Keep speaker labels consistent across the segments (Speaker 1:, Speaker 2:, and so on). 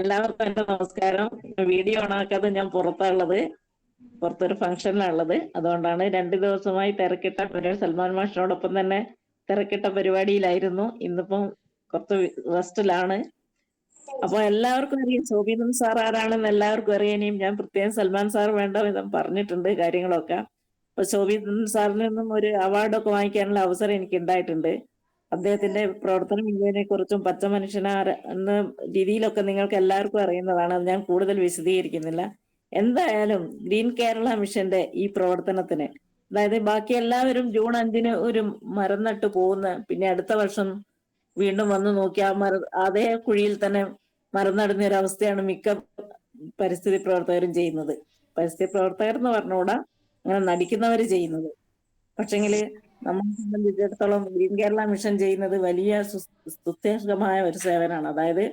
Speaker 1: എല്ലാവർക്കും എന്റെ നമസ്കാരം. വീഡിയോ ഓണാക്കാതെ ഞാൻ പുറത്താണുള്ളത്. പുറത്തൊരു ഫംഗ്ഷനിലാണുള്ളത് അതുകൊണ്ടാണ് രണ്ടു ദിവസമായി തിരക്കിട്ട സൽമാൻ മാഷിനോടൊപ്പം തന്നെ തിരക്കിട്ട പരിപാടിയിലായിരുന്നു. ഇന്നിപ്പം കുറച്ച് റെസ്റ്റിലാണ് അപ്പൊ എല്ലാവർക്കും അറിയാം ശോഭിതൻ സാർ ആരാണെന്ന് എല്ലാവർക്കും അറിയാം. ഇനിയും ഞാൻ പ്രത്യേകം സൽമാൻ സാർ വേണ്ട വിധം പറഞ്ഞിട്ടുണ്ട് കാര്യങ്ങളൊക്കെ. അപ്പൊ ശോഭിതൻ സാറിൽ നിന്നും ഒരു അവാർഡൊക്കെ വാങ്ങിക്കാനുള്ള അവസരം എനിക്ക് ഉണ്ടായിട്ടുണ്ട്. അദ്ദേഹത്തിന്റെ പ്രവർത്തന മികവിനെ കുറിച്ചും പച്ച മനുഷ്യനാർ എന്ന രീതിയിലൊക്കെ നിങ്ങൾക്ക് എല്ലാവർക്കും അറിയുന്നതാണ്. അത് ഞാൻ കൂടുതൽ വിശദീകരിക്കുന്നില്ല. എന്തായാലും ഗ്രീൻ കേരള മിഷന്റെ ഈ പ്രവർത്തനത്തിന് അതായത് ബാക്കി എല്ലാവരും ജൂൺ അഞ്ചിന് ഒരു മരം നട്ട് പോകുന്ന പിന്നെ അടുത്ത വർഷം വീണ്ടും വന്ന് നോക്കി ആ മര അതേ കുഴിയിൽ തന്നെ മരം നടുന്ന ഒരു അവസ്ഥയാണ് മിക്ക പരിസ്ഥിതി പ്രവർത്തകരും ചെയ്യുന്നത്. പരിസ്ഥിതി പ്രവർത്തകർ എന്ന് പറഞ്ഞുകൂടാ അങ്ങനെ നടിക്കുന്നവര് ചെയ്യുന്നത്. പക്ഷെങ്കിൽ നമ്മളെ സംബന്ധിച്ചിടത്തോളം ഗ്രീൻ കേരള മിഷൻ ചെയ്യുന്നത് വലിയ സ്തുത്യർഹമായ ഒരു സേവനമാണ് അതായത്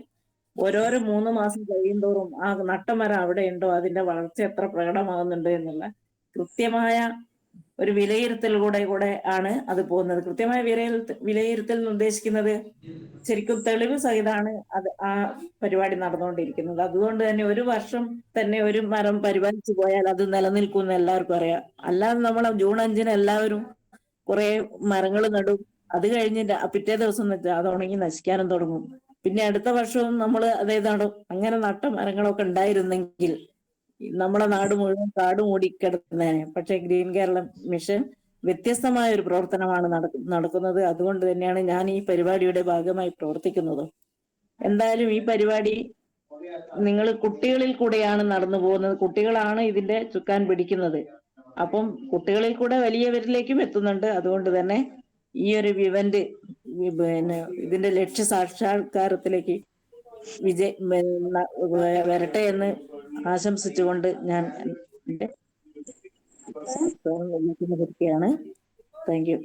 Speaker 1: ഓരോരോ മൂന്ന് മാസം കഴിയുന്തോറും ആ നട്ടമരം അവിടെ ഉണ്ടോ അതിന്റെ വളർച്ച എത്ര പ്രകടമാകുന്നുണ്ട് എന്നുള്ള കൃത്യമായ ഒരു വിലയിരുത്തലിലൂടെ കൂടെ ആണ് അത് പോകുന്നത്. കൃത്യമായ വിലയിരുത്തൽ വിലയിരുത്തൽ എന്ന് ഉദ്ദേശിക്കുന്നത് ശരിക്കും തെളിവ് സഹിതമാണ് അത് ആ പരിപാടി നടന്നുകൊണ്ടിരിക്കുന്നത്. അതുകൊണ്ട് തന്നെ ഒരു വർഷം തന്നെ ഒരു മരം പരിപാലിച്ചു പോയാൽ അത് നിലനിൽക്കുമെന്ന് എല്ലാവർക്കും അറിയാം. അല്ലാതെ നമ്മൾ ജൂൺ അഞ്ചിന് എല്ലാവരും കുറെ മരങ്ങൾ നടും. അത് കഴിഞ്ഞ് ര- പിറ്റേ ദിവസം അത് ഉണങ്ങി നശിക്കാനും തുടങ്ങും. പിന്നെ അടുത്ത വർഷവും നമ്മൾ അതേ അങ്ങനെ നട്ട മരങ്ങളൊക്കെ ഉണ്ടായിരുന്നെങ്കിൽ നമ്മുടെ നാട് മുഴുവൻ കാട് മൂടി കിടക്കുന്നതിന് പക്ഷെ ഗ്രീൻ കേരളം മിഷൻ വ്യത്യസ്തമായ ഒരു പ്രവർത്തനമാണ് നടക്കുന്നത്. അതുകൊണ്ട് തന്നെയാണ് ഞാൻ ഈ പരിപാടിയുടെ ഭാഗമായി പ്രവർത്തിക്കുന്നത്. എന്തായാലും ഈ പരിപാടി നിങ്ങൾ കുട്ടികളിൽ കൂടെയാണ് നടന്നു പോകുന്നത്. കുട്ടികളാണ് ഇതിന്റെ ചുക്കാൻ പിടിക്കുന്നത്. അപ്പം കുട്ടികളിൽ കൂടെ വലിയവരിലേക്കും എത്തുന്നുണ്ട് അതുകൊണ്ട് തന്നെ ഈ ഒരു ഇവന്റ് പിന്നെ ഇതിന്റെ ലക്ഷ്യ സാക്ഷാത്കാരത്തിലേക്ക് വിജയ് വരട്ടെ എന്ന് ആശംസിച്ചുകൊണ്ട് ഞാൻ എന്റെ താങ്ക് യു